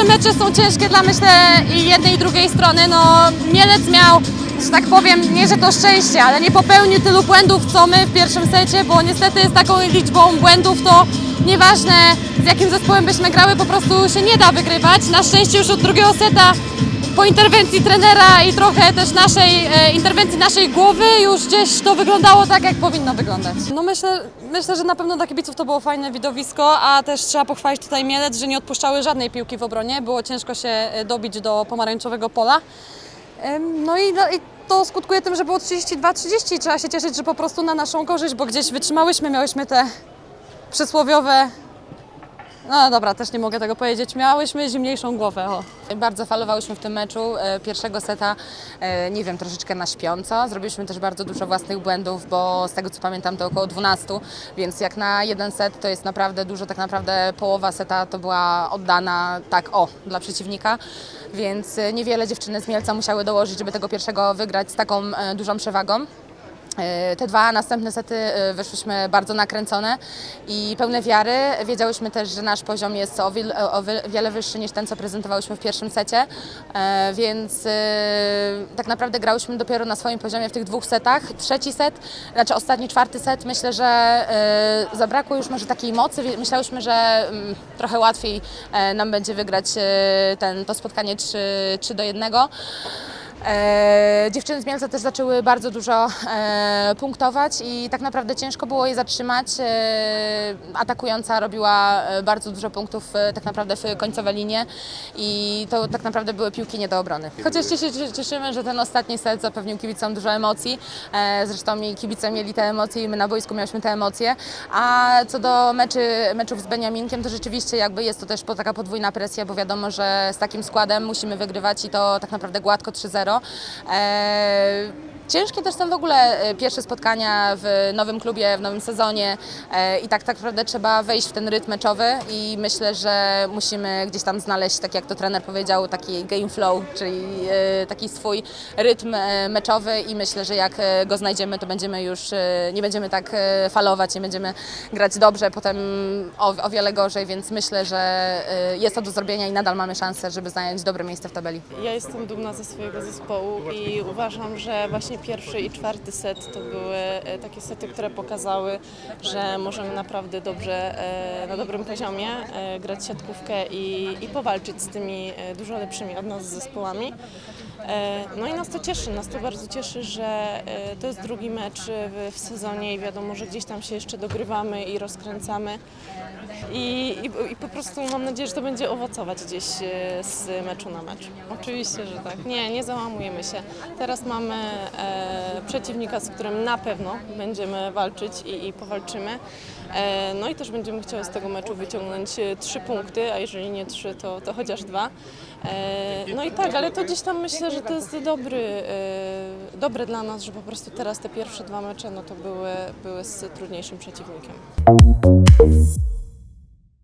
pierwsze mecze są ciężkie dla myślę i jednej i drugiej strony. No Mielec miał, że tak powiem, nie że to szczęście, ale nie popełnił tylu błędów co my w pierwszym secie, bo niestety z taką liczbą błędów to nieważne z jakim zespołem byśmy grały, po prostu się nie da wygrywać. Na szczęście już od drugiego seta po interwencji trenera i trochę też naszej e, interwencji naszej głowy już gdzieś to wyglądało tak, jak powinno wyglądać. No myślę, myślę, że na pewno dla kibiców to było fajne widowisko, a też trzeba pochwalić tutaj Mielec, że nie odpuszczały żadnej piłki w obronie. Było ciężko się e, dobić do pomarańczowego pola. Em, No i, i to skutkuje tym, że było 32-30. Trzeba się cieszyć, że po prostu na naszą korzyść, bo gdzieś wytrzymałyśmy, miałyśmy te przysłowiowe no dobra, też nie mogę tego powiedzieć. Miałyśmy zimniejszą głowę. O. Bardzo falowałyśmy w tym meczu. E, Pierwszego seta, e, nie wiem, troszeczkę na śpiąco. Zrobiliśmy też bardzo dużo własnych błędów, bo z tego co pamiętam to około 12, więc jak na jeden set to jest naprawdę dużo, tak naprawdę połowa seta to była oddana tak o, dla przeciwnika, więc e, niewiele dziewczyny z Mielca musiały dołożyć, żeby tego pierwszego wygrać z taką dużą przewagą. E, Te dwa następne sety e, wyszłyśmy bardzo nakręcone i pełne wiary. Wiedziałyśmy też, że nasz poziom jest o, wiele wyższy niż ten, co prezentowałyśmy w pierwszym secie, E, więc tak naprawdę grałyśmy dopiero na swoim poziomie w tych dwóch setach. Trzeci set, znaczy ostatni, czwarty set, myślę, że zabrakło już może takiej mocy. Myślałyśmy, że mm, trochę łatwiej nam będzie wygrać ten, to spotkanie 3, 3 do 1. E, dziewczyny z Mielca też zaczęły bardzo dużo e, punktować i tak naprawdę ciężko było je zatrzymać. E, atakująca robiła e, bardzo dużo punktów e, tak naprawdę w końcowe linie i to tak naprawdę były piłki nie do obrony. Chociaż się cie- cieszymy, że ten ostatni set zapewnił kibicom dużo emocji. E, zresztą i kibice mieli te emocje i my na boisku miałyśmy te emocje. A co do meczy, meczów z Beniaminkiem, to rzeczywiście jakby jest to też taka podwójna presja, bo wiadomo, że z takim składem musimy wygrywać i to tak naprawdę gładko 3-0. E, Ciężkie też są w ogóle e, pierwsze spotkania w nowym klubie, w nowym sezonie e, i tak tak naprawdę trzeba wejść w ten rytm meczowy i myślę, że musimy gdzieś tam znaleźć, tak jak to trener powiedział, taki game flow, czyli e, taki swój rytm meczowy i myślę, że jak go znajdziemy, to będziemy już, nie będziemy tak falować, nie będziemy grać dobrze, potem o, o wiele gorzej, więc myślę, że jest to do zrobienia i nadal mamy szansę, żeby zająć dobre miejsce w tabeli. Ja jestem dumna ze swojego zespołu i uważam, że właśnie pierwszy i czwarty set to były e, takie sety, które pokazały, że możemy naprawdę dobrze, e, na dobrym poziomie e, grać siatkówkę i, i powalczyć z tymi dużo lepszymi od nas zespołami. E, No i nas to cieszy, nas to bardzo cieszy, że e, to jest drugi mecz w, sezonie i wiadomo, że gdzieś tam się jeszcze dogrywamy i rozkręcamy. I, i, I po prostu mam nadzieję, że to będzie owocować gdzieś e, z meczu na mecz. Oczywiście, że tak. Nie, nie załamujemy się. Teraz mamy e, przeciwnika, z którym na pewno będziemy walczyć i, i powalczymy. E, no i też będziemy chciały z tego meczu wyciągnąć trzy punkty, a jeżeli nie trzy, to, to chociaż dwa. E, no i tak, ale to gdzieś tam myślę, że to jest dobry, e, dobre dla nas, że po prostu teraz te pierwsze dwa mecze no to były, były z trudniejszym przeciwnikiem.